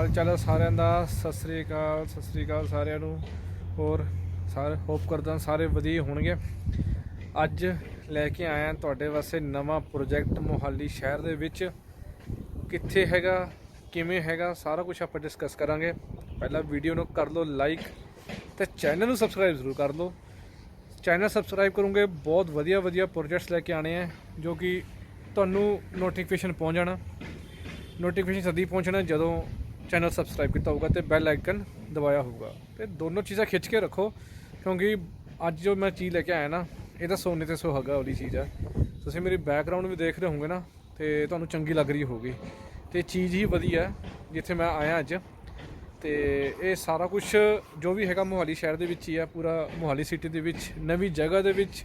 ਹਾਲ ਚਾਲ ਹੈ ਸਾਰਿਆਂ ਦਾ। ਸਤਿ ਸ੍ਰੀ ਅਕਾਲ, ਸਤਿ ਸ੍ਰੀ ਅਕਾਲ ਸਾਰਿਆਂ ਨੂੰ। ਹੋਰ ਸਾਰੇ ਹੋਪ ਕਰਦਾ ਸਾਰੇ ਵਧੀਆ ਹੋਣਗੇ। ਅੱਜ ਲੈ ਕੇ ਆਇਆ ਤੁਹਾਡੇ ਵਾਸਤੇ ਨਵਾਂ ਪ੍ਰੋਜੈਕਟ ਮੋਹਾਲੀ ਸ਼ਹਿਰ ਦੇ ਵਿੱਚ। ਕਿੱਥੇ ਹੈਗਾ, ਕਿਵੇਂ ਹੈਗਾ, ਸਾਰਾ ਕੁਝ ਆਪਾਂ ਡਿਸਕਸ ਕਰਾਂਗੇ। ਪਹਿਲਾਂ ਵੀਡੀਓ ਨੂੰ ਕਰ ਲਓ ਲਾਈਕ ਤੇ ਚੈਨਲ ਨੂੰ ਸਬਸਕ੍ਰਾਈਬ ਜ਼ਰੂਰ ਕਰ ਲਓ। ਚੈਨਲ ਸਬਸਕ੍ਰਾਈਬ ਕਰੋਗੇ, ਬਹੁਤ ਵਧੀਆ ਵਧੀਆ ਪ੍ਰੋਜੈਕਟਸ ਲੈ ਕੇ ਆਣੇ ਆ, ਜੋ ਕਿ ਤੁਹਾਨੂੰ ਨੋਟੀਫਿਕੇਸ਼ਨ ਪਹੁੰਚ ਜਾਣਾ। ਨੋਟੀਫਿਕੇਸ਼ਨ ਸਦੀ ਪਹੁੰਚਣਾ ਜਦੋਂ ਚੈਨਲ ਸਬਸਕ੍ਰਾਈਬ ਕੀਤਾ ਹੋਊਗਾ ਤੇ ਬੈਲ ਆਈਕਨ ਦਬਾਇਆ ਹੋਊਗਾ। ਤੇ ਦੋਨੋਂ ਚੀਜ਼ਾਂ ਖਿੱਚ ਕੇ ਰੱਖੋ, ਕਿਉਂਕਿ ਅੱਜ ਜੋ ਮੈਂ ਚੀਜ਼ ਲੈ ਕੇ ਆਇਆ ਨਾ, ਇਹ ਤਾਂ ਸੋਨੇ ਤੇ ਸੁਹਾਗਾ ਵਾਲੀ ਚੀਜ਼ ਆ। ਤੁਸੀਂ ਮੇਰੀ ਬੈਕਗ੍ਰਾਉਂਡ ਵੀ ਦੇਖ ਰਹੇ ਹੋਵੋਗੇ ਨਾ, ਤੇ ਤੁਹਾਨੂੰ ਚੰਗੀ ਲੱਗ ਰਹੀ ਹੋਊਗੀ। ਤੇ ਚੀਜ਼ ਹੀ ਵਧੀਆ ਜਿੱਥੇ ਮੈਂ ਆਇਆ ਅੱਜ। ਤੇ ਇਹ ਸਾਰਾ ਕੁਝ ਜੋ ਵੀ ਹੈਗਾ ਮੋਹਾਲੀ ਸ਼ਹਿਰ ਦੇ ਵਿੱਚ ਹੀ ਆ, ਪੂਰਾ ਮੋਹਾਲੀ ਸਿਟੀ ਦੇ ਵਿੱਚ, ਨਵੀਂ ਜਗ੍ਹਾ ਦੇ ਵਿੱਚ।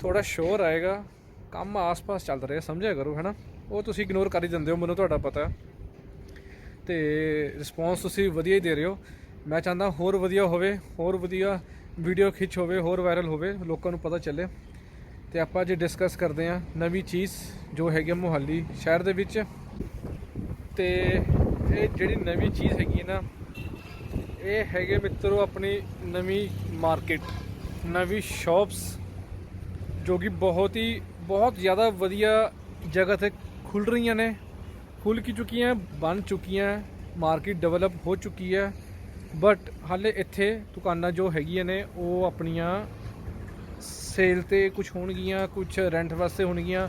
ਥੋੜਾ ਸ਼ੋਰ ਆਏਗਾ, ਕੰਮ ਆਸ-ਪਾਸ ਚੱਲ ਰਿਹਾ, ਸਮਝਿਆ ਕਰੋ, ਹੈਨਾ? ਉਹ ਤੁਸੀਂ ਇਗਨੋਰ ਕਰ ਹੀ ਦਿੰਦੇ ਹੋ, ਮੈਨੂੰ ਤੁਹਾਡਾ ਪਤਾ। ਤੇ ਰਿਸਪੌਂਸ ਤੁਸੀਂ ਵਧੀਆ ਹੀ ਦੇ ਰਹੇ ਹੋ। ਮੈਂ ਚਾਹੁੰਦਾ ਹੋਰ ਵਧੀਆ ਹੋਵੇ, ਹੋਰ ਵਧੀਆ ਵੀਡੀਓ ਖਿੱਚ ਹੋਵੇ, ਹੋਰ ਵਾਇਰਲ ਹੋਵੇ, ਲੋਕਾਂ ਨੂੰ ਪਤਾ ਚੱਲੇ। ਤੇ ਆਪਾਂ ਅੱਜ ਡਿਸਕਸ ਕਰਦੇ ਹਾਂ ਨਵੀਂ ਚੀਜ਼ ਜੋ ਹੈਗੀ ਆ ਮੋਹਾਲੀ ਸ਼ਹਿਰ ਦੇ ਵਿੱਚ। ਤੇ ਇਹ ਜਿਹੜੀ ਨਵੀਂ ਚੀਜ਼ ਹੈਗੀ ਹੈ ਨਾ, ਇਹ ਹੈਗੇ ਮਿੱਤਰੋ ਆਪਣੀ ਨਵੀਂ ਮਾਰਕੀਟ ਨਵੀਂ ਸ਼ਾਪਸ ਜੋ ਕਿ ਬਹੁਤ ਹੀ, ਬਹੁਤ ਜ਼ਿਆਦਾ ਵਧੀਆ ਜਗ੍ਹਾ ਤੇ ਖੁੱਲ ਰਹੀਆਂ ਨੇ। ਖੁੱਲ ਕੀ ਚੁੱਕੀਆਂ, ਬਣ ਚੁੱਕੀਆਂ ਮਾਰਕੀਟ ਡਿਵੈਲਪ ਹੋ ਚੁੱਕੀ ਹੈ। ਬਟ ਹਾਲੇ ਇੱਥੇ ਦੁਕਾਨਾਂ ਜੋ ਹੈਗੀਆਂ ਨੇ, ਉਹ ਆਪਣੀਆਂ ਸੇਲ ਤੇ ਕੁਝ ਹੋਣਗੀਆਂ ਕੁਝ ਰੈਂਟ ਵਾਸਤੇ ਹੋਣਗੀਆਂ।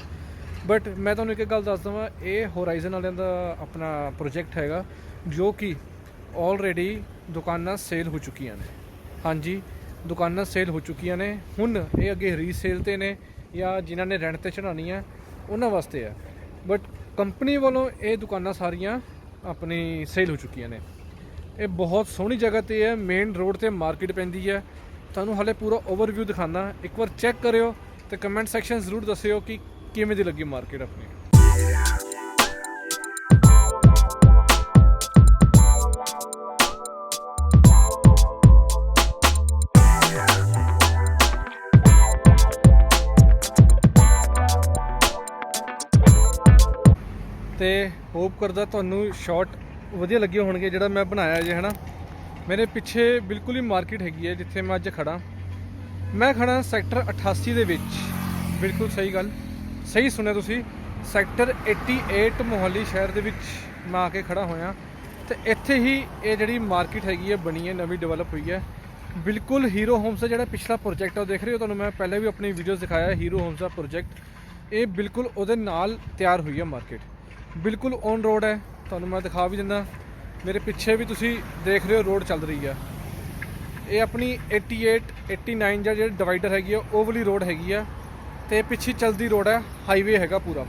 ਬਟ ਮੈਂ ਤੁਹਾਨੂੰ ਇੱਕ ਗੱਲ ਦੱਸ ਦਵਾਂ, ਇਹ ਹੋਰਾਈਜ਼ਨ ਵਾਲਿਆਂ ਦਾ ਆਪਣਾ ਪ੍ਰੋਜੈਕਟ ਹੈਗਾ, ਜੋ ਕਿ ਆਲਰੇਡੀ ਦੁਕਾਨਾਂ ਸੇਲ ਹੋ ਚੁੱਕੀਆਂ ਨੇ। ਹਾਂਜੀ, ਦੁਕਾਨਾਂ ਸੇਲ ਹੋ ਚੁੱਕੀਆਂ ਨੇ। ਹੁਣ ਇਹ ਅੱਗੇ ਰੀਸੇਲ ਤੇ ਨੇ ਜਾਂ ਜਿਨ੍ਹਾਂ ਨੇ ਰੈਂਟ ਤੇ ਚੜਾਉਣੀਆਂ ਉਹਨਾਂ ਵਾਸਤੇ ਹੈ। ਬਟ ਕੰਪਨੀ ਵੱਲੋਂ ਇਹ ਦੁਕਾਨਾਂ ਸਾਰੀਆਂ ਆਪਣੀ ਸੇਲ ਹੋ ਚੁੱਕੀਆਂ ਨੇ। ਇਹ ਬਹੁਤ ਸੋਹਣੀ ਜਗ੍ਹਾ ਤੇ ਹੈ ਮੇਨ ਰੋਡ ਤੇ ਮਾਰਕੀਟ ਪੈਂਦੀ ਹੈ। ਤੁਹਾਨੂੰ ਹਲੇ ਪੂਰਾ ਓਵਰਵਿਊ ਦਿਖਾਣਾ ਇੱਕ ਵਾਰ ਚੈੱਕ ਕਰਿਓ ਤੇ ਕਮੈਂਟ ਸੈਕਸ਼ਨ ਜ਼ਰੂਰ ਦੱਸਿਓ ਕਿ ਕਿਵੇਂ ਦੀ ਲੱਗੀ ਮਾਰਕੀਟ ਆਪਣੀ। ਤੇ ਹੋਪ ਕਰਦਾ ਤੁਹਾਨੂੰ ਸ਼ਾਰਟ ਵਧੀਆ ਲੱਗੇ ਹੋਣਗੇ ਜਿਹੜਾ ਮੈਂ ਬਣਾਇਆ ਜੇ, ਹਨਾ? ਮੇਰੇ ਪਿੱਛੇ ਬਿਲਕੁਲ ਹੀ ਮਾਰਕੀਟ ਹੈਗੀ ਹੈ ਜਿੱਥੇ ਮੈਂ ਅੱਜ ਖੜਾ ਮੈਂ ਖੜਾ ਸੈਕਟਰ 88 ਦੇ ਵਿੱਚ। ਬਿਲਕੁਲ ਸਹੀ ਗੱਲ। ਸਹੀ ਸੁਣਿਆ ਤੁਸੀਂ। ਸੈਕਟਰ 88 ਮੋਹਾਲੀ ਸ਼ਹਿਰ ਦੇ ਵਿੱਚ ਮੈਂ ਆ ਕੇ ਖੜਾ ਹੋਇਆ। ਤੇ ਇੱਥੇ ਹੀ ਇਹ ਜਿਹੜੀ ਮਾਰਕੀਟ ਹੈਗੀ ਹੈ, ਬਣੀ ਹੈ, ਨਵੀਂ ਡਿਵੈਲਪ ਹੋਈ ਹੈ। ਬਿਲਕੁਲ ਹੀਰੋ ਹੋਮਸ ਦਾ ਜਿਹੜਾ ਪਿਛਲਾ ਪ੍ਰੋਜੈਕਟ ਆ, ਉਹ ਦੇਖ ਰਹੇ ਹੋ ਤੁਹਾਨੂੰ ਮੈਂ ਪਹਿਲੇ ਵੀ ਆਪਣੀ ਵੀਡੀਓਜ਼ ਦਿਖਾਇਆ ਹੀਰੋ ਹੋਮਸ ਦਾ ਪ੍ਰੋਜੈਕਟ ਇਹ ਬਿਲਕੁਲ ਉਹਦੇ ਨਾਲ ਤਿਆਰ ਹੋਈ ਹੈ ਮਾਰਕੀਟ ਬਿਲਕੁਲ ਔਨ ਰੋਡ ਹੈ। ਤੁਹਾਨੂੰ ਮੈਂ ਦਿਖਾ ਵੀ ਦਿੰਦਾ। ਮੇਰੇ ਪਿੱਛੇ ਵੀ ਤੁਸੀਂ ਦੇਖ ਰਹੇ ਹੋ ਰੋਡ ਚੱਲ ਰਹੀ ਹੈ। ਇਹ ਆਪਣੀ 88 89 ਜਾਂ ਜਿਹੜੀ ਡਿਵਾਈਡਰ ਹੈਗੀ ਆ, ਉਹ ਵਾਲੀ ਰੋਡ ਹੈਗੀ ਆ। ਤੇ ਪਿੱਛੇ ਚਲਦੀ ਰੋਡ ਹੈ ਹਾਈਵੇ ਹੈਗਾ ਪੂਰਾ।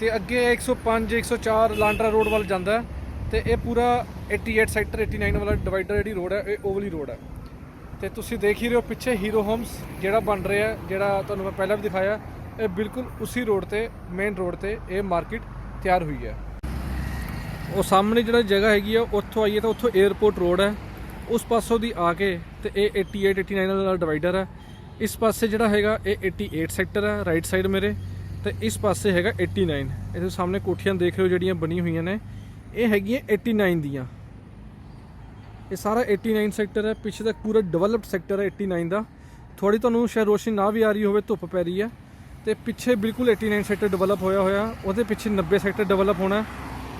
ਤੇ ਅੱਗੇ 105 104 ਲਾਂਡਰਾ ਰੋਡ ਵੱਲ ਜਾਂਦਾ ਹੈ। ਤੇ ਇਹ ਪੂਰਾ 88 ਸੈਕਟਰ 89 ਵਾਲਾ ਡਿਵਾਈਡਰ ਜਿਹੜੀ ਰੋਡ ਹੈ, ਇਹ ਉਹ ਵਾਲੀ ਰੋਡ ਹੈ। ਤੇ ਤੁਸੀਂ ਦੇਖ ਹੀ ਰਹੇ ਹੋ ਪਿੱਛੇ ਹੀਰੋ ਹੋਮਸ ਜਿਹੜਾ ਬਣ ਰਿਹਾ ਜਿਹੜਾ ਤੁਹਾਨੂੰ ਮੈਂ ਪਹਿਲਾਂ ਵੀ ਦਿਖਾਇਆ, ਇਹ ਬਿਲਕੁਲ ਉਸੇ ਰੋਡ ਤੇ ਮੇਨ ਰੋਡ ਤੇ ਇਹ ਮਾਰਕੀਟ ਤਿਆਰ ਹੋਈ ਹੈ। ਉਹ ਸਾਹਮਣੇ ਜਿਹੜਾ ਜਗ੍ਹਾ ਹੈਗੀ ਆ, ਉੱਥੋਂ ਆਈਏ ਤਾਂ ਉੱਥੋਂ 에어ਪੋਰਟ ਰੋਡ ਹੈ। ਉਸ ਪਾਸੋਂ ਦੀ ਆ ਕੇ ਤੇ ਇਹ 88 89 ਨਾਲ ਡਿਵਾਈਡਰ ਹੈ, ਇਸ ਪਾਸੇ ਜਿਹੜਾ ਹੈਗਾ ਇਹ 88 ਸੈਕਟਰ ਹੈ ਰਾਈਟ ਸਾਈਡ ਮੇਰੇ ਤੇ ਇਸ ਪਾਸੇ ਹੈਗਾ 89 ਇਹਦੇ ਸਾਹਮਣੇ ਕੋਠੀਆਂ ਦੇਖ ਰਹੇ ਹੋ ਜਿਹੜੀਆਂ ਬਣੀ ਹੋਈਆਂ ਨੇ। ਇਹ ਹੈਗੀਆਂ 89 ਦੀਆਂ। ਇਹ ਸਾਰਾ 89 ਸੈਕਟਰ ਹੈ, ਪਿੱਛੇ ਤੱਕ ਪੂਰਾ ਡਿਵੈਲਪਡ ਸੈਕਟਰ ਹੈ 89 ਦਾ। ਥੋੜੀ ਤੁਹਾਨੂੰ ਸ਼ਾਇਦ ਰੋਸ਼ਨੀ ਨਾ ਵੀ ਆ ਰਹੀ ਹੋਵੇ, ਧੁੱਪ ਪੈ ਰਹੀ ਹੈ। ਤੇ ਪਿੱਛੇ ਬਿਲਕੁਲ 89 ਸੈਕਟਰ ਡਿਵੈਲਪ ਹੋਇਆ ਹੋਇਆ, ਉਹਦੇ ਪਿੱਛੇ 90 ਸੈਕਟਰ ਡਿਵੈਲਪ ਹੋਣਾ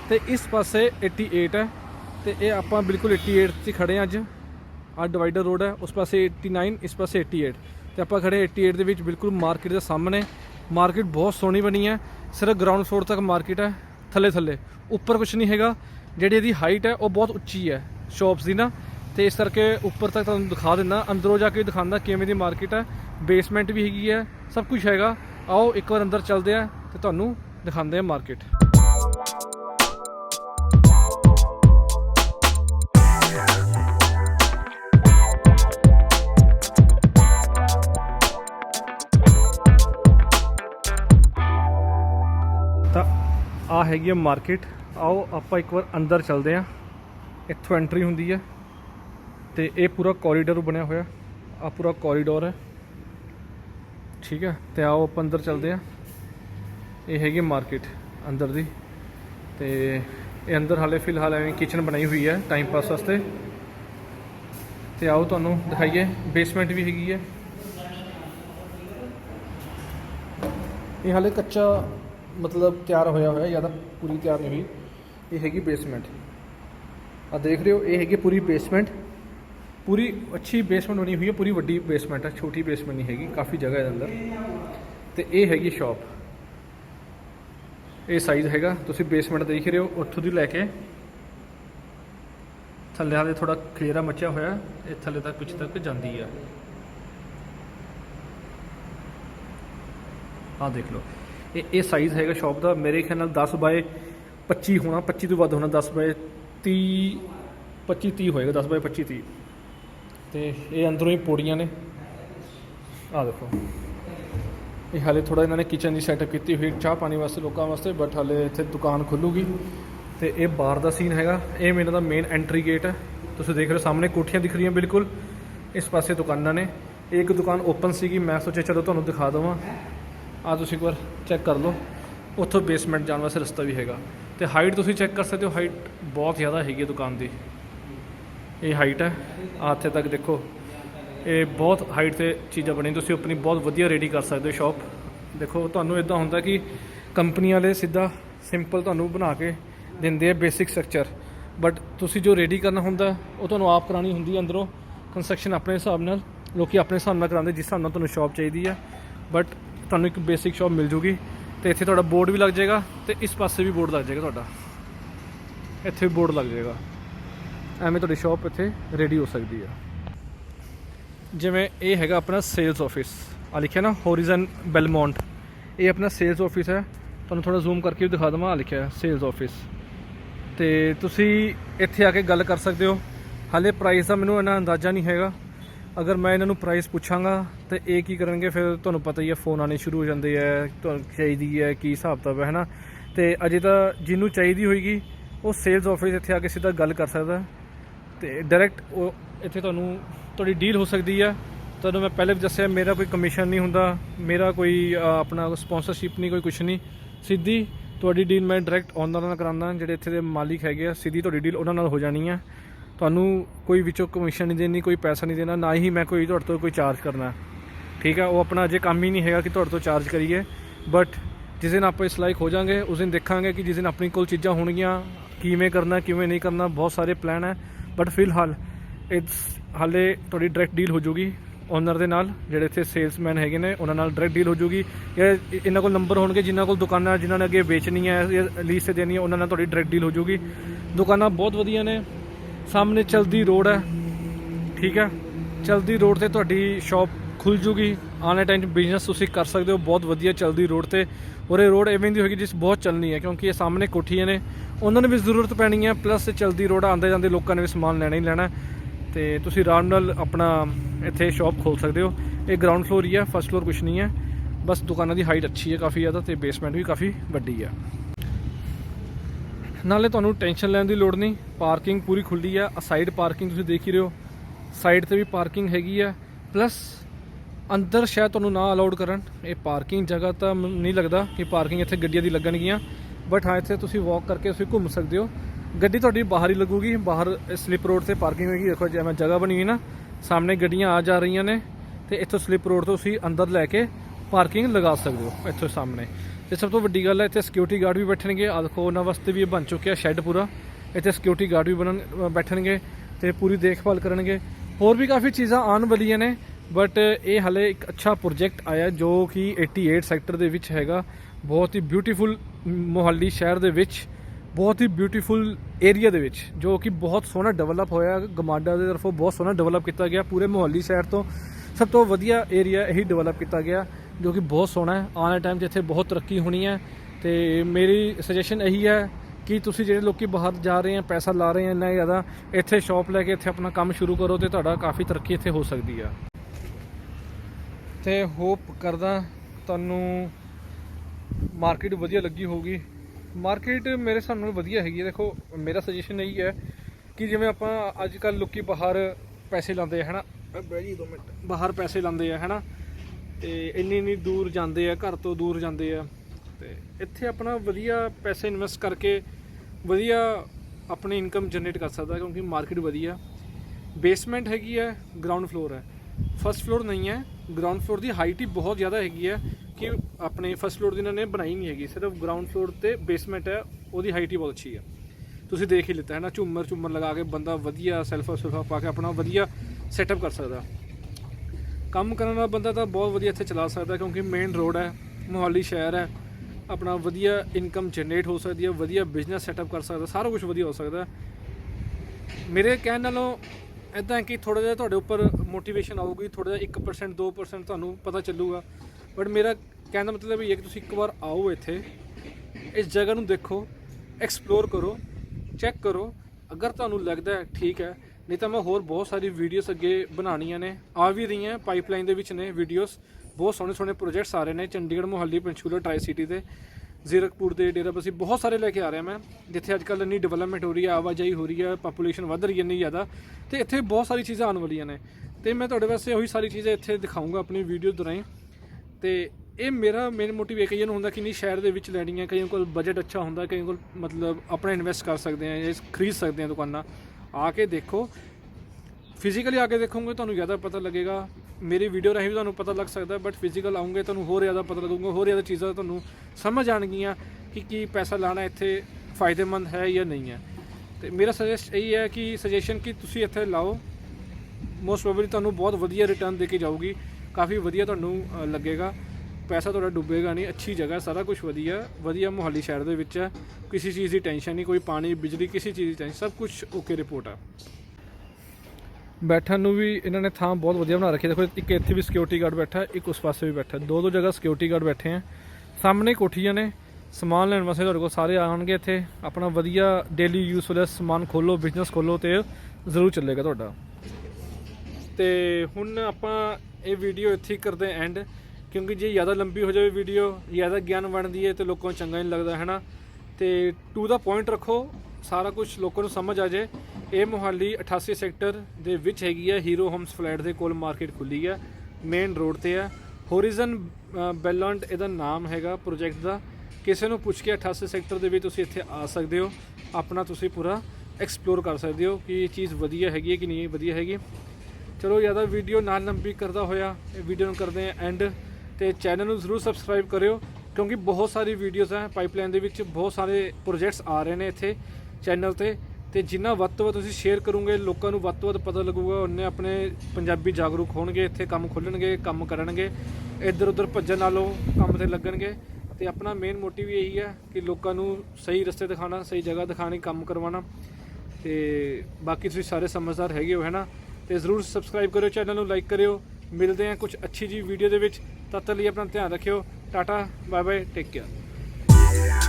ਤੇ ਇਸ ਪਾਸੇ 88 ਹੈ ਤੇ ਇਹ ਆਪਾਂ ਬਿਲਕੁਲ 88 'ਤੇ ਖੜੇ ਹਾਂ ਅੱਜ। ਆ ਡਿਵਾਈਡਰ ਰੋਡ ਹੈ, ਉਸ ਪਾਸੇ 89 ਇਸ ਪਾਸੇ 88 ਤੇ ਆਪਾਂ ਖੜੇ 88 ਦੇ ਵਿੱਚ ਬਿਲਕੁਲ ਮਾਰਕੀਟ ਦੇ ਸਾਹਮਣੇ। ਮਾਰਕੀਟ ਬਹੁਤ ਸੋਹਣੀ ਬਣੀ ਹੈ, ਸਿਰਫ ਗਰਾਊਂਡ ਫਲੋਰ ਤੱਕ ਮਾਰਕੀਟ ਹੈ ਥੱਲੇ ਥੱਲੇ ਉੱਪਰ ਕੁਝ ਨਹੀਂ ਹੈਗਾ, ਜਿਹੜੀ ਇਹਦੀ ਹਾਈਟ ਹੈ, ਉਹ ਬਹੁਤ ਉੱਚੀ ਹੈ ਸ਼ਾਪਸ ਦੀ ਨਾ। ਤੇ ਇਸ ਕਰਕੇ ਉੱਪਰ ਤੱਕ ਤੁਹਾਨੂੰ ਦਿਖਾ ਦਿੰਦਾ, ਅੰਦਰੋਂ ਜਾ ਕੇ ਦਿਖਾਉਂਦਾ ਕਿਵੇਂ ਦੀ ਮਾਰਕੀਟ ਹੈ। ਬੇਸਮੈਂਟ ਵੀ ਹੈਗੀ ਹੈ, ਸਭ ਕੁਝ ਹੈਗਾ। ਆਓ ਇੱਕ ਵਾਰ ਅੰਦਰ ਚੱਲਦੇ ਆ ਤੇ ਤੁਹਾਨੂੰ ਦਿਖਾਉਂਦੇ ਆ ਮਾਰਕੀਟ ਤਾਂ ਆ ਹੈਗੀ ਆ ਮਾਰਕੀਟ ਆਓ ਆਪਾਂ ਇੱਕ ਵਾਰ ਅੰਦਰ ਚੱਲਦੇ ਆ ਇੱਥੋਂ ਐਂਟਰੀ ਹੁੰਦੀ ਹੈ ਤੇ ਇਹ ਪੂਰਾ ਕੋਰੀਡੋਰ ਬਣਿਆ ਹੋਇਆ। ਆ ਪੂਰਾ ਕੋਰੀਡੋਰ ਹੈ। ਠੀਕ ਹੈ, ਤੇ ਆਓ ਆਪਾਂ ਅੰਦਰ ਚੱਲਦੇ ਆ ਇਹ ਹੈਗੀ ਮਾਰਕੀਟ ਅੰਦਰ ਦੀ। ਤੇ ਇਹ ਅੰਦਰ ਹਾਲੇ ਫਿਲਹਾਲ ਐਵੇਂ ਕਿਚਨ ਬਣਾਈ ਹੋਈ ਹੈ ਟਾਈਮ ਪਾਸ ਵਾਸਤੇ। ਤੇ ਆਓ ਤੁਹਾਨੂੰ ਦਿਖਾਈਏ ਬੇਸਮੈਂਟ ਵੀ ਹੈਗੀ ਹੈ। ਇਹ ਹਾਲੇ ਕੱਚਾ ਮਤਲਬ ਤਿਆਰ ਹੋਇਆ ਹੋਇਆ ਜ਼ਿਆਦਾ ਪੂਰੀ ਤਿਆਰ ਨਹੀਂ ਹੋਈ। ਇਹ ਹੈਗੀ ਬੇਸਮੈਂਟ ਆ ਦੇਖ ਰਹੇ ਹੋ, ਇਹ ਹੈਗੀ ਪੂਰੀ ਬੇਸਮੈਂਟ ਪੂਰੀ ਅੱਛੀ ਬੇਸਮੈਂਟ ਬਣੀ ਹੋਈ ਹੈ, ਪੂਰੀ ਵੱਡੀ ਬੇਸਮੈਂਟ ਹੈ ਛੋਟੀ ਬੇਸਮੈਂਟ ਨਹੀਂ ਹੈਗੀ, ਕਾਫੀ ਜਗ੍ਹਾ ਹੈ ਅੰਦਰ। ਤੇ ਇਹ ਹੈਗੀ ਸ਼ਾਪ ਇਹ ਸਾਈਜ਼ ਹੈਗਾ, ਤੁਸੀਂ ਬੇਸਮੈਂਟ ਦੇਖ ਰਹੇ ਹੋ, ਉੱਥੋਂ ਦੀ ਲੈ ਕੇ। ਥੱਲੇ ਹਾਲੇ ਥੋੜਾ ਖਲੇਰਾ ਮੱਚਿਆ ਹੋਇਆ, ਇਹ ਥੱਲੇ ਤੱਕ, ਪਿੱਛੇ ਤੱਕ ਜਾਂਦੀ ਆ। ਆਹ ਦੇਖ ਲਓ। ਇਹ ਇਹ ਸਾਈਜ਼ ਹੈਗਾ ਸ਼ਾਪ ਦਾ, ਮੇਰੇ ਖਿਆਲ ਨਾਲ 10 ਬਾਏ 25 ਹੋਣਾ 25 ਤੋਂ ਵੱਧ ਹੋਣਾ 10 ਬਾਏ 30 25 30 ਹੋਏਗਾ 10 ਬਾਏ 25 30 ਤੇ ਇਹ ਅੰਦਰੋਂ ਹੀ ਪੌੜੀਆਂ ਨੇ। ਆਹ ਦੇਖੋ। ਇਹ ਹਾਲੇ ਥੋੜਾ ਇਹਨਾਂ ਨੇ ਕਿਚਨ ਦੀ ਸੈਟਅਪ ਕੀਤੀ ਹੋਈ, ਚਾਹ ਪਾਣੀ ਵਾਸਤੇ, ਲੋਕਾਂ ਵਾਸਤੇ ਬਟ ਹਾਲੇ ਇੱਥੇ ਦੁਕਾਨ ਖੁੱਲੂਗੀ। ਤੇ ਇਹ ਬਾਹਰ ਦਾ ਸੀਨ ਹੈਗਾ। ਇਹ ਮੇਰਾ ਦਾ ਮੇਨ ਐਂਟਰੀ ਗੇਟ ਹੈ। ਤੁਸੀਂ ਦੇਖ ਰਹੇ ਹੋ ਸਾਹਮਣੇ ਕੋਠੀਆਂ ਦਿਖ ਰਹੀਆਂ ਬਿਲਕੁਲ। ਇਸ ਪਾਸੇ ਦੁਕਾਨਾਂ ਨੇ। ਇਹ ਇੱਕ ਦੁਕਾਨ ਓਪਨ ਸੀਗੀ। ਮੈਂ ਸੋਚਿਆ, ਚਲੋ ਤੁਹਾਨੂੰ ਦਿਖਾ ਦਵਾਂ। ਆ ਤੁਸੀਂ ਇੱਕ ਵਾਰ ਚੈੱਕ ਕਰ ਲਓ। ਉੱਥੋਂ ਬੇਸਮੈਂਟ ਜਾਣ ਵਾਸਤੇ ਰਸਤਾ ਵੀ ਹੈਗਾ। ਤੇ ਹਾਈਟ ਤੁਸੀਂ ਚੈੱਕ ਕਰ ਸਕਦੇ ਹੋ। ਹਾਈਟ ਬਹੁਤ ਜ਼ਿਆਦਾ ਹੈਗੀ ਹੈ ਦੁਕਾਨ ਦੀ। ਇਹ ਹਾਈਟ ਹੈ। ਆਹ ਤੱਕ ਦੇਖੋ। ਇਹ ਬਹੁਤ ਹਾਈਟ ਤੇ ਚੀਜ਼ਾਂ ਬਣੀ ਤੁਸੀਂ ਆਪਣੀ ਬਹੁਤ ਵਧੀਆ ਰੈਡੀ ਕਰ ਸਕਦੇ ਹੋ ਸ਼ਾਪ ਦੇਖੋ, ਤੁਹਾਨੂੰ ਇਦਾਂ ਹੁੰਦਾ ਕਿ ਕੰਪਨੀ ਵਾਲੇ ਸਿੱਧਾ ਸਿੰਪਲ ਤੁਹਾਨੂੰ ਬਣਾ ਕੇ ਦਿੰਦੇ ਆ ਬੇਸਿਕ ਸਟਰਕਚਰ ਬਟ ਤੁਸੀਂ ਜੋ ਰੈਡੀ ਕਰਨਾ ਹੁੰਦਾ, ਉਹ ਤੁਹਾਨੂੰ ਆਪ ਕਰਾਣੀ ਹੁੰਦੀ ਹੈ ਅੰਦਰੋਂ। ਕੰਸਟਰਕਸ਼ਨ ਆਪਣੇ ਹਿਸਾਬ ਨਾਲ, ਲੋਕੀ ਆਪਣੇ ਹਿਸਾਬ ਨਾਲ ਕਰਾਉਂਦੇ, ਜਿਸ ਹਿਸਾਬ ਨਾਲ ਤੁਹਾਨੂੰ ਸ਼ਾਪ ਚਾਹੀਦੀ ਹੈ। ਬਟ ਤੁਹਾਨੂੰ ਇੱਕ ਬੇਸਿਕ ਸ਼ਾਪ ਮਿਲ ਜੂਗੀ। ਤੇ ਇੱਥੇ ਤੁਹਾਡਾ ਬੋਰਡ ਵੀ ਲੱਗ ਜਾਏਗਾ ਤੇ ਇਸ ਪਾਸੇ ਵੀ ਬੋਰਡ ਲੱਗ ਜਾਏਗਾ ਤੁਹਾਡਾ। ਇੱਥੇ ਵੀ ਬੋਰਡ ਲੱਗ ਜਾਏਗਾ। ਐਵੇਂ ਤੁਹਾਡੀ ਸ਼ਾਪ ਇੱਥੇ ਰੈਡੀ ਹੋ ਸਕਦੀ ਆ। ਜਿਵੇਂ ਇਹ ਹੈਗਾ ਆਪਣਾ ਸੇਲਸ ਆਫਿਸ ਆ ਲਿਖਿਆ ਨਾ ਹੋਰੀਜ਼ਨ ਬੈਲਮੌਂਟ ਇਹ ਆਪਣਾ ਸੇਲਸ ਆਫਿਸ ਹੈ। ਤੁਹਾਨੂੰ ਥੋੜਾ ਜ਼ੂਮ ਕਰਕੇ ਵੀ ਦਿਖਾ ਦਵਾਂ ਆ ਲਿਖਿਆ ਸੇਲਸ ਆਫਿਸ ਤੇ ਤੁਸੀਂ ਇੱਥੇ ਆ ਕੇ ਗੱਲ ਕਰ ਸਕਦੇ ਹੋ। ਹਾਲੇ ਪ੍ਰਾਈਸ ਦਾ ਮੈਨੂੰ ਇਹਨਾਂ ਅੰਦਾਜ਼ਾ ਨਹੀਂ ਹੈਗਾ। ਅਗਰ ਮੈਂ ਇਹਨਾਂ ਨੂੰ ਪ੍ਰਾਈਸ ਪੁੱਛਾਂਗਾ, ਤੇ ਇਹ ਕੀ ਕਰਨਗੇ, ਫਿਰ ਤੁਹਾਨੂੰ ਪਤਾ ਹੀ ਹੈ ਫੋਨ ਆਣੇ ਸ਼ੁਰੂ ਹੋ ਜਾਂਦੇ ਆ ਤੁਹਾਨੂੰ ਚਾਹੀਦੀ ਹੈ ਕੀ ਹਿਸਾਬ ਕਿਤਾਬ ਹੈ ਨਾ ਤੇ ਅਜੇ ਤਾਂ ਜਿਹਨੂੰ ਚਾਹੀਦੀ ਹੋਏਗੀ, ਉਹ ਸੇਲਸ ਆਫਿਸ ਇੱਥੇ ਆ ਕੇ ਸਿੱਧਾ ਗੱਲ ਕਰ ਸਕਦਾ। ਤੇ ਡਾਇਰੈਕਟ ਉਹ ਇੱਥੇ ਤੁਹਾਨੂੰ ਤੁਹਾਡੀ ਡੀਲ ਹੋ ਸਕਦੀ ਹੈ ਤੁਹਾਨੂੰ ਮੈਂ ਪਹਿਲੇ ਵੀ ਦੱਸਿਆ, ਮੇਰਾ ਕੋਈ ਕਮਿਸ਼ਨ ਨਹੀਂ ਹੁੰਦਾ, ਮੇਰਾ ਕੋਈ ਆਪਣਾ ਸਪਾਂਸਰਸ਼ਿਪ ਨਹੀਂ, ਕੋਈ ਕੁਛ ਨਹੀਂ। ਸਿੱਧੀ ਤੁਹਾਡੀ ਡੀਲ ਮੈਂ ਡਾਇਰੈਕਟ ਓਨਰ ਨਾਲ ਕਰਾਉਂਦਾ, ਜਿਹੜੇ ਇੱਥੇ ਦੇ ਮਾਲਿਕ ਹੈਗੇ ਆ, ਸਿੱਧੀ ਤੁਹਾਡੀ ਡੀਲ ਉਹਨਾਂ ਨਾਲ ਹੋ ਜਾਣੀ ਹੈ ਤੁਹਾਨੂੰ ਕੋਈ ਵਿੱਚੋਂ ਕਮਿਸ਼ਨ ਨਹੀਂ ਦੇਣੀ, ਕੋਈ ਪੈਸਾ ਨਹੀਂ ਦੇਣਾ, ਨਾ ਹੀ ਮੈਂ ਕੋਈ ਤੁਹਾਡੇ ਤੋਂ ਕੋਈ ਚਾਰਜ ਕਰਨਾ। ਠੀਕ ਹੈ ਉਹ ਆਪਣਾ ਅਜੇ ਕੰਮ ਹੀ ਨਹੀਂ ਹੈਗਾ ਕਿ ਤੁਹਾਡੇ ਤੋਂ ਚਾਰਜ ਕਰੀਏ। ਬਟ ਜਿਸ ਦਿਨ ਆਪਾਂ ਇਸ ਲਾਇਕ ਹੋ ਜਾਾਂਗੇ, ਉਸ ਦਿਨ ਦੇਖਾਂਗੇ ਕਿ ਜਿਸ ਦਿਨ ਆਪਣੀ ਕੋਲ ਚੀਜ਼ਾਂ ਹੋਣਗੀਆਂ, ਕਿਵੇਂ ਕਰਨਾ, ਕਿਵੇਂ ਨਹੀਂ ਕਰਨਾ, ਬਹੁਤ ਸਾਰੇ ਪਲਾਨ ਹੈ ਬਟ ਫਿਲਹਾਲ ਇਟਸ ਹਾਲੇ ਤੁਹਾਡੀ ਡਾਇਰੈਕਟ ਡੀਲ ਹੋ ਜਾਊਗੀ ਓਨਰ ਦੇ ਨਾਲ, ਜਿਹੜੇ ਇੱਥੇ ਸੇਲਸਮੈਨ ਹੈਗੇ ਨੇ, ਉਹਨਾਂ ਨਾਲ ਡਾਇਰੈਕਟ ਡੀਲ ਹੋ ਜਾਊਗੀ ਜਾਂ ਇਹਨਾਂ ਕੋਲ ਨੰਬਰ ਹੋਣਗੇ, ਜਿਨ੍ਹਾਂ ਕੋਲ ਦੁਕਾਨਾਂ, ਜਿਨ੍ਹਾਂ ਨੇ ਅੱਗੇ ਵੇਚਣੀ ਹੈ, ਜਾਂ ਲੀਜ਼ ਤੇ ਦੇਣੀ ਹੈ, ਉਹਨਾਂ ਨਾਲ ਤੁਹਾਡੀ ਡਾਇਰੈਕਟ ਡੀਲ ਹੋ ਜਾਊਗੀ ਦੁਕਾਨਾਂ ਬਹੁਤ ਵਧੀਆ ਨੇ। ਸਾਹਮਣੇ ਚਲਦੀ ਰੋਡ ਹੈ, ਠੀਕ ਹੈ? ਚਲਦੀ ਰੋਡ ਤੇ ਤੁਹਾਡੀ ਸ਼ਾਪ ਖੁੱਲ ਜੂਗੀ। ਆਨ ਵਾਲੇ ਟਾਈਮ 'ਚ ਬਿਜ਼ਨਸ ਤੁਸੀਂ ਕਰ ਸਕਦੇ ਹੋ, ਬਹੁਤ ਵਧੀਆ ਚਲਦੀ ਰੋਡ ਤੇ। ਔਰ ਇਹ ਰੋਡ ਐਵੇਂ ਦੀ ਹੋਏਗੀ ਜਿਸ ਬਹੁਤ ਚੱਲਣੀ ਹੈ, ਕਿਉਂਕਿ ਇਹ ਸਾਹਮਣੇ ਕੋਠੀਆਂ ਨੇ। ਉਹਨਾਂ ਨੂੰ ਵੀ ਜ਼ਰੂਰਤ ਪੈਣੀ ਹੈ ਪਲੱਸ ਚਲਦੀ ਰੋਡ ਆਉਂਦੇ ਜਾਂਦੇ ਲੋਕਾਂ ਨੇ ਵੀ ਸਮਾਨ ਲੈਣਾ ਹੀ ਲੈਣਾ। ਹੈ। ਤੇ ਤੁਸੀਂ ਆਰਾਮ ਨਾਲ ਆਪਣਾ ਇੱਥੇ ਸ਼ਾਪ ਖੋਲ ਸਕਦੇ ਹੋ। ਇਹ ਗਰਾਊਂਡ ਫਲੋਰ ਹੀ ਹੈ ਫਸਟ ਫਲੋਰ ਕੁਝ ਨਹੀਂ ਹੈ। ਬਸ ਦੁਕਾਨਾਂ ਦੀ ਹਾਈਟ ਅੱਛੀ ਹੈ, ਕਾਫੀ ਜ਼ਿਆਦਾ ਤੇ ਬੇਸਮੈਂਟ ਵੀ ਕਾਫੀ ਵੱਡੀ ਹੈ। ਨਾਲੇ ਤੁਹਾਨੂੰ ਟੈਨਸ਼ਨ ਲੈਣ ਦੀ ਲੋੜ ਨਹੀਂ ਪਾਰਕਿੰਗ ਪੂਰੀ ਖੁੱਲੀ ਆ ਸਾਈਡ ਪਾਰਕਿੰਗ ਤੁਸੀਂ ਦੇਖ ਹੀ ਰਹੇ ਹੋ। ਸਾਈਡ ਤੇ ਵੀ ਪਾਰਕਿੰਗ ਹੈਗੀ ਆ ਪਲੱਸ ਅੰਦਰ ਸ਼ਾਇਦ ਤੁਹਾਨੂੰ ਨਾ ਅਲਾਉਡ ਕਰਨ। ਇਹ ਪਾਰਕਿੰਗ ਜਗ੍ਹਾ ਤਾਂ ਮੈਨੂੰ ਨਹੀਂ ਲੱਗਦਾ ਕਿ ਪਾਰਕਿੰਗ ਇੱਥੇ ਗੱਡੀਆਂ ਦੀ ਲੱਗਣਗੀਆਂ। ਬਟ ਹਾਂ, ਇੱਥੇ ਤੁਸੀਂ ਵਾਕ ਕਰਕੇ ਤੁਸੀਂ ਘੁੰਮ ਸਕਦੇ ਹੋ। ਗੱਡੀ ਤੁਹਾਡੀ ਬਾਹਰ ਹੀ ਲੱਗੂਗੀ। ਬਾਹਰ ਸਲਿੱਪ ਰੋਡ ਤੇ ਪਾਰਕਿੰਗ ਹੋਏਗੀ। ਦੇਖੋ ਜਿਵੇਂ ਜਗ੍ਹਾ ਬਣੀ ਹੋਈ ਨਾ, ਸਾਹਮਣੇ ਗੱਡੀਆਂ ਆ ਜਾ ਰਹੀਆਂ ਨੇ। ਤੇ ਇੱਥੋਂ ਸਲਿੱਪ ਰੋਡ ਤੋਂ ਤੁਸੀਂ ਅੰਦਰ ਲੈ ਕੇ ਪਾਰਕਿੰਗ ਲਗਾ ਸਕਦੇ ਹੋ, ਇੱਥੋਂ ਸਾਹਮਣੇ। ਤੇ ਸਭ ਤੋਂ ਵੱਡੀ ਗੱਲ ਹੈ, ਇੱਥੇ ਸਿਕਿਉਰਿਟੀ ਗਾਰਡ ਵੀ ਬੈਠਣਗੇ। ਆ ਦੇਖੋ, ਉਹਨਾਂ ਵਾਸਤੇ ਵੀ ਇਹ ਬਣ ਚੁੱਕਿਆ ਸ਼ੈੱਡ ਪੂਰਾ। ਇੱਥੇ ਸਿਕਿਉਰਿਟੀ ਗਾਰਡ ਵੀ ਬਣਨ ਬੈਠਣਗੇ ਤੇ ਪੂਰੀ ਦੇਖਭਾਲ ਕਰਨਗੇ। ਹੋਰ ਵੀ ਕਾਫੀ ਚੀਜ਼ਾਂ ਆਉਣ ਵਾਲੀਆਂ ਨੇ। ਬਟ ਇਹ ਹਲੇ ਇੱਕ ਅੱਛਾ ਪ੍ਰੋਜੈਕਟ ਆਇਆ ਜੋ ਕਿ 88 ਸੈਕਟਰ ਦੇ ਵਿੱਚ ਹੈਗਾ। ਬਹੁਤ ਹੀ ਬਿਊਟੀਫੁਲ ਮੋਹਾਲੀ ਸ਼ਹਿਰ ਦੇ ਵਿੱਚ, ਬਹੁਤ ਹੀ ਬਿਊਟੀਫੁਲ ਏਰੀਆ ਦੇ ਵਿੱਚ, ਜੋ ਕਿ ਬਹੁਤ ਸੋਹਣਾ ਡਿਵੈਲਪ ਹੋਇਆ। ਗਮਾਡਾ ਦੇ ਤਰਫੋਂ ਬਹੁਤ ਸੋਹਣਾ ਡਿਵੈਲਪ ਕੀਤਾ ਗਿਆ। ਪੂਰੇ ਮੋਹਾਲੀ ਸ਼ਹਿਰ ਤੋਂ ਸਭ ਤੋਂ ਵਧੀਆ ਏਰੀਆ ਇਹੀ ਡਿਵੈਲਪ ਕੀਤਾ ਗਿਆ, ਜੋ ਕਿ ਬਹੁਤ ਸੋਹਣਾ ਹੈ। ਆਉਣ ਵਾਲੇ ਟਾਈਮ 'ਚ ਇੱਥੇ ਬਹੁਤ ਤਰੱਕੀ ਹੋਣੀ ਹੈ। ਤੇ ਮੇਰੀ ਸੁਜੈਸ਼ਨ ਇਹੀ ਹੈ ਕਿ ਤੁਸੀਂ ਜਿਹੜੇ ਲੋਕੀ ਬਾਹਰ ਜਾ ਰਹੇ ਆ ਪੈਸਾ ਲਾ ਰਹੇ ਆ ਇੰਨਾ ਜ਼ਿਆਦਾ, ਇੱਥੇ ਸ਼ਾਪ ਲੈ ਕੇ ਇੱਥੇ ਆਪਣਾ ਕੰਮ ਸ਼ੁਰੂ ਕਰੋ ਤੇ ਤੁਹਾਡਾ ਕਾਫੀ ਤਰੱਕੀ ਇੱਥੇ ਹੋ ਸਕਦੀ ਆ। ਤੇ ਹੋਪ ਕਰਦਾ ਤੁਹਾਨੂੰ ਮਾਰਕੀਟ ਵਧੀਆ ਲੱਗੀ ਹੋਊਗੀ। ਮਾਰਕੀਟ ਮੇਰੇ ਸਾਨੂੰ ਵਧੀਆ ਹੈਗੀ ਹੈ। ਦੇਖੋ, ਮੇਰਾ ਸੁਜੈਸ਼ਨ ਇਹੀ ਹੈ ਕਿ ਜਿਵੇਂ ਆਪਾਂ ਅੱਜ ਕੱਲ ਲੋਕੀ ਬਾਹਰ ਪੈਸੇ ਲਾਉਂਦੇ ਆ, ਹਨਾ? ਬਹਿ ਜੀ ਮਿੰਟ ਬਾਹਰ ਪੈਸੇ ਲਾਉਂਦੇ ਆ, ਹਨਾ? ਤੇ ਇੰਨੀ ਇੰਨੀ ਦੂਰ ਜਾਂਦੇ ਆ, ਘਰ ਤੋਂ ਦੂਰ ਜਾਂਦੇ ਆ। ਤੇ ਇੱਥੇ ਆਪਣਾ ਵਧੀਆ ਪੈਸੇ ਇਨਵੈਸਟ ਕਰਕੇ ਵਧੀਆ ਆਪਣੀ ਇਨਕਮ ਜਨਰੇਟ ਕਰ ਸਕਦਾ ਕਿਉਂਕਿ ਮਾਰਕੀਟ ਵਧੀਆ। ਬੇਸਮੈਂਟ ਹੈਗੀ ਹੈ ਗਰਾਊਂਡ ਫਲੋਰ ਹੈ। ਫਸਟ ਫਲੋਰ ਨਹੀਂ ਹੈ ਗਰਾਊਂਡ ਫਲੋਰ ਦੀ ਹਾਈਟ ਹੀ ਬਹੁਤ ਜ਼ਿਆਦਾ ਹੈਗੀ ਹੈ ਕਿ ਆਪਣੇ ਫਸਟ ਫਲੋਰ ਦੀ ਇਹਨਾਂ ਨੇ ਬਣਾਈ ਨਹੀਂ ਹੈਗੀ, ਸਿਰਫ ਗਰਾਊਂਡ ਫਲੋਰ ਤੇ ਬੇਸਮੈਂਟ ਹੈ, ਉਹਦੀ ਹਾਈਟ ਹੀ ਬਹੁਤ ਅੱਛੀ ਹੈ। ਤੁਸੀਂ ਦੇਖ ਹੀ ਲਿੱਤਾ ਹੈ ਨਾ, ਝੂਮਰ ਝੂਮਰ ਲਗਾ ਕੇ ਬੰਦਾ ਵਧੀਆ ਸੈਲਫਾ ਸੁਲਫਾ ਪਾ ਕੇ ਆਪਣਾ ਵਧੀਆ ਸੈਟਅਪ ਕਰ ਸਕਦਾ। ਕੰਮ ਕਰਨ ਵਾਲਾ ਬੰਦਾ ਤਾਂ ਬਹੁਤ ਵਧੀਆ ਇੱਥੇ ਚਲਾ ਸਕਦਾ ਕਿਉਂਕਿ ਮੇਨ ਰੋਡ ਹੈ, ਮੋਹਾਲੀ ਸ਼ਹਿਰ ਹੈ, ਆਪਣਾ ਵਧੀਆ ਇਨਕਮ ਜਨਰੇਟ ਹੋ ਸਕਦੀ ਹੈ, ਵਧੀਆ ਬਿਜ਼ਨਸ ਸੈਟਅਪ ਕਰ ਸਕਦਾ, ਸਾਰਾ ਕੁਝ ਵਧੀਆ ਹੋ ਸਕਦਾ। ਮੇਰੇ ਕਹਿਣ ਨਾਲੋਂ ਇਦਾਂ ਕਿ ਥੋੜਾ ਜਿਹਾ ਤੁਹਾਡੇ ਉੱਪਰ ਮੋਟੀਵੇਸ਼ਨ ਆਊਗੀ ਥੋੜਾ ਜਿਹਾ 1% 2% ਤੁਹਾਨੂੰ ਪਤਾ ਚੱਲੂਗਾ। ਬਟ ਮੇਰਾ ਕਹਿਣ ਦਾ ਮਤਲਬ ਇਹ ਹੈ ਕਿ ਤੁਸੀਂ ਇੱਕ ਵਾਰ ਆਓ ਇੱਥੇ, ਇਸ ਜਗ੍ਹਾ ਨੂੰ ਦੇਖੋ ਐਕਸਪਲੋਰ ਕਰੋ ਚੈੱਕ ਕਰੋ। ਅਗਰ ਤੁਹਾਨੂੰ ਲੱਗਦਾ ਹੈ ਠੀਕ ਹੈ, ਨਹੀਂ ਤਾਂ ਮੈਂ ਹੋਰ ਬਹੁਤ ਸਾਰੀ ਵੀਡੀਓਸ ਅੱਗੇ ਬਣਾਉਣੀਆਂ ਨੇ। ਆ ਵੀ ਰਹੀਆਂ ਪਾਈਪਲਾਈਨ ਦੇ ਵਿੱਚ ਨੇ ਵੀਡੀਓਜ਼ ਬਹੁਤ ਸੋਹਣੇ ਸੋਹਣੇ ਪ੍ਰੋਜੈਕਟਸ ਆ ਰਹੇ ਨੇ। ਚੰਡੀਗੜ੍ਹ, ਮੁਹੱਲੀ, ਪੰਚਕੂਲਾ ਟਰਾਈ ਸਿਟੀ ਦੇ। ਜ਼ੀਰਕਪੁਰ ਦੇ ਡੇਰਾ ਬਸੀ ਬਹੁਤ ਸਾਰੇ ਲੈ ਕੇ ਆ ਰਿਹਾ ਮੈਂ, ਜਿੱਥੇ ਅੱਜ ਕੱਲ੍ਹ ਇੰਨੀ ਡਿਵੈਲਪਮੈਂਟ ਹੋ ਰਹੀ ਹੈ, ਆਵਾਜਾਈ ਹੋ ਰਹੀ ਹੈ ਪੋਪੂਲੇਸ਼ਨ ਵੱਧ ਰਹੀ ਹੈ ਇੰਨੀ ਜ਼ਿਆਦਾ, ਤੇ ਇੱਥੇ ਬਹੁਤ ਸਾਰੀ ਚੀਜ਼ਾਂ ਆਉਣ ਵਾਲੀਆਂ ਨੇ। ਤੇ ਮੈਂ ਤੁਹਾਡੇ ਵਾਸਤੇ ਉਹੀ ਸਾਰੀ ਚੀਜ਼ਾਂ ਇੱਥੇ ਦਿਖਾਊਂਗਾ ਆਪਣੀ ਵੀਡੀਓ ਦੁਰਾਈ ਤੇ ਇਹ ਮੇਰਾ ਮੇਨ ਮੋਟਿਵ ਇਹ ਕਈਆਂ ਨੂੰ ਹੁੰਦਾ ਕਿ ਨਹੀਂ ਸ਼ਹਿਰ ਦੇ ਵਿੱਚ ਲੈਣੀ ਹੈ ਕਈਆਂ ਕੋਲ ਬਜਟ ਅੱਛਾ ਹੁੰਦਾ, ਕਈਆਂ ਕੋਲ ਮਤਲਬ ਆਪਣਾ ਇਨਵੈਸਟ ਕਰ ਸਕਦੇ ਆ ਜਾਂ ਖਰੀਦ ਸਕਦੇ ਆ ਦੁਕਾਨਾਂ। ਆ ਕੇ ਦੇਖੋ ਫਿਜ਼ੀਕਲੀ ਆ ਕੇ ਦੇਖੋਗੇ, ਤੁਹਾਨੂੰ ਜ਼ਿਆਦਾ ਪਤਾ ਲੱਗੇਗਾ ਮੇਰੀ ਵੀਡੀਓ ਰਾਹੀਂ ਵੀ ਤੁਹਾਨੂੰ ਪਤਾ ਲੱਗ ਸਕਦਾ ਬਟ ਫਿਜ਼ੀਕਲ ਆਉਂਗੇ ਤੁਹਾਨੂੰ ਹੋਰ ਜ਼ਿਆਦਾ ਪਤਾ ਲੱਗੂਗਾ, ਹੋਰ ਜ਼ਿਆਦਾ ਚੀਜ਼ਾਂ ਤੁਹਾਨੂੰ ਸਮਝ ਆਣਗੀਆਂ ਕਿ ਕੀ ਪੈਸਾ ਲਾਣਾ ਇੱਥੇ ਫਾਇਦੇਮੰਦ ਹੈ ਜਾਂ ਨਹੀਂ ਹੈ। ਤੇ ਮੇਰਾ ਸੁਜੈਸਟ ਇਹ ਹੈ ਕਿ ਸੁਜੈਸ਼ਨ ਕਿ ਤੁਸੀਂ ਇੱਥੇ ਲਾਓ। ਮੋਸਟ ਪ੍ਰੋਬਬਲੀ ਤੁਹਾਨੂੰ ਬਹੁਤ ਵਧੀਆ ਰਿਟਰਨ ਦੇ ਕੇ ਜਾਊਗੀ, ਕਾਫੀ ਵਧੀਆ ਤੁਹਾਨੂੰ ਲੱਗੇਗਾ। ਪੈਸਾ ਤੁਹਾਡਾ ਡੁੱਬੇਗਾ ਨਹੀਂ, ਅੱਛੀ ਜਗ੍ਹਾ, ਸਾਰਾ ਕੁਝ ਵਧੀਆ ਵਧੀਆ ਮੁਹੱਲੀ ਸ਼ਹਿਰ ਦੇ ਵਿੱਚ ਹੈ। ਕਿਸੇ ਚੀਜ਼ ਦੀ ਟੈਨਸ਼ਨ ਨਹੀਂ, ਕੋਈ ਪਾਣੀ, ਬਿਜਲੀ, ਕਿਸੇ ਚੀਜ਼ ਦੀ ਟੈਨਸ਼ਨ ਸਭ ਕੁਝ ਓਕੇ ਰਿਪੋਰਟ ਆ। ਬੈਠਣ ਨੂੰ ਵੀ ਇਹਨਾਂ ਨੇ ਥਾਂ ਬਹੁਤ ਵਧੀਆ ਬਣਾ ਰੱਖੀ ਦੇਖੋ, ਇੱਕ ਇੱਥੇ ਵੀ ਸਿਕਿਉਰਿਟੀ ਗਾਰਡ ਬੈਠਾ, ਇੱਕ ਉਸ ਪਾਸੇ ਵੀ ਬੈਠਾ। ਦੋ ਦੋ ਜਗ੍ਹਾ ਸਿਕਿਉਰਿਟੀ ਗਾਰਡ ਬੈਠੇ ਆ। ਸਾਹਮਣੇ ਕੋਠੀਆਂ ਨੇ, ਸਮਾਨ ਲੈਣ ਵਾਸਤੇ ਤੁਹਾਡੇ ਕੋਲ ਸਾਰੇ ਆਉਣਗੇ ਇੱਥੇ। ਆਪਣਾ ਵਧੀਆ ਡੇਲੀ ਯੂਜ਼ ਵਾਲਾ ਸਮਾਨ ਖੋਲੋ ਬਿਜ਼ਨਸ ਖੋਲੋ ਤੇ ਜ਼ਰੂਰ ਚੱਲੇਗਾ ਤੁਹਾਡਾ। ਤੇ ਹੁਣ ਆਪਾਂ ਇਹ ਵੀਡੀਓ ਇੱਥੇ ਕਰਦੇ ਐਂਡ ਕਿਉਂਕਿ ਜੇ ਜ਼ਿਆਦਾ ਲੰਬੀ ਹੋ ਜਾਵੇ ਵੀਡੀਓ ਜ਼ਿਆਦਾ ਗਿਆਨ ਬਣਦੀ ਹੈ ਤੇ ਲੋਕਾਂ ਨੂੰ ਚੰਗਾ ਨਹੀਂ ਲੱਗਦਾ ਹੈ ਨਾ ਤੇ ਟੂ ਦਾ ਪੁਆਇੰਟ ਰੱਖੋ। ਸਾਰਾ ਕੁਝ ਲੋਕਾਂ ਨੂੰ ਸਮਝ ਆ ਜਾਏ ਇਹ ਮੁਹਾਲੀ 88 ਸੈਕਟਰ ਦੇ ਵਿੱਚ ਹੈਗੀ ਹੈ ਹੀਰੋ ਹੋਮਸ ਫਲੈਟ ਦੇ ਕੋਲ ਮਾਰਕੀਟ ਖੁੱਲੀ ਹੈ ਮੇਨ ਰੋਡ ਤੇ ਹੈ ਹੋਰੀਜ਼ਨ ਬੈਲੈਂਟ ਇਹਦਾ ਨਾਮ ਹੈਗਾ ਪ੍ਰੋਜੈਕਟ ਦਾ। ਕਿਸੇ ਨੂੰ ਪੁੱਛ ਕੇ 88 ਸੈਕਟਰ ਦੇ ਵਿੱਚ ਤੁਸੀਂ ਇੱਥੇ ਆ ਸਕਦੇ ਹੋ। ਆਪਣਾ ਤੁਸੀਂ ਪੂਰਾ ਐਕਸਪਲੋਰ ਕਰ ਸਕਦੇ ਹੋ ਕਿ ਇਹ ਚੀਜ਼ ਵਧੀਆ ਹੈਗੀ ਹੈ ਕਿ ਨਹੀਂ ਵਧੀਆ ਹੈਗੀ। ਚਲੋ ਜ਼ਿਆਦਾ ਵੀਡੀਓ ਨਾਲ ਲੰਬੀ ਕਰਦਾ ਹੋਇਆ, ਇਹ ਵੀਡੀਓ ਨੂੰ ਕਰਦੇ ਹਾਂ ਐਂਡ ਤੇ ਚੈਨਲ ਨੂੰ ਜ਼ਰੂਰ ਸਬਸਕ੍ਰਾਈਬ ਕਰਿਓ ਕਿਉਂਕਿ ਬਹੁਤ ਸਾਰੀ ਵੀਡੀਓਜ਼ ਹੈ ਪਾਈਪਲਾਈਨ ਦੇ ਵਿੱਚ ਬਹੁਤ ਸਾਰੇ ਪ੍ਰੋਜੈਕਟਸ ਆ ਰਹੇ ਨੇ ਇੱਥੇ। ਚੈਨਲ ਤੇ ਤੇ ਜਿੰਨਾ ਵੱਧ ਤੋਂ ਵੱਧ ਤੁਸੀਂ ਸ਼ੇਅਰ ਕਰੋਗੇ, ਲੋਕਾਂ ਨੂੰ ਵੱਧ ਤੋਂ ਵੱਧ ਪਤਾ ਲੱਗੂਗਾ, ਉਹਨੇ ਆਪਣੇ ਪੰਜਾਬੀ ਜਾਗਰੂਕ ਹੋਣਗੇ, ਇੱਥੇ ਕੰਮ ਖੋਲਣਗੇ ਕੰਮ ਕਰਨਗੇ, ਇੱਧਰ ਉੱਧਰ ਭੱਜਣ ਨਾਲੋਂ ਕੰਮ ਤੇ ਲੱਗਣਗੇ। ਤੇ ਆਪਣਾ ਮੇਨ ਮੋਟਿਵ ਇਹੀ ਹੈ ਕਿ ਲੋਕਾਂ ਨੂੰ ਸਹੀ ਰਸਤੇ ਦਿਖਾਣਾ ਸਹੀ ਜਗ੍ਹਾ ਦਿਖਾਣੀ ਕੰਮ ਕਰਵਾਉਣਾ। ਤੇ ਬਾਕੀ ਤੁਸੀਂ ਸਾਰੇ ਸਮਝਦਾਰ ਹੈਗੇ ਹੋ, ਹੈ ਨਾ? ਤੇ ਜ਼ਰੂਰ ਸਬਸਕ੍ਰਾਈਬ ਕਰਿਓ ਚੈਨਲ ਨੂੰ ਲਾਈਕ ਕਰਿਓ। ਮਿਲਦੇ ਹਾਂ ਕੁਝ ਅੱਛੀ ਜੀ ਵੀਡੀਓ ਦੇ ਵਿੱਚ। ਤਦ ਤੱਕ ਲਈ ਆਪਣਾ ਧਿਆਨ ਰੱਖਿਓ। Tata bye bye take care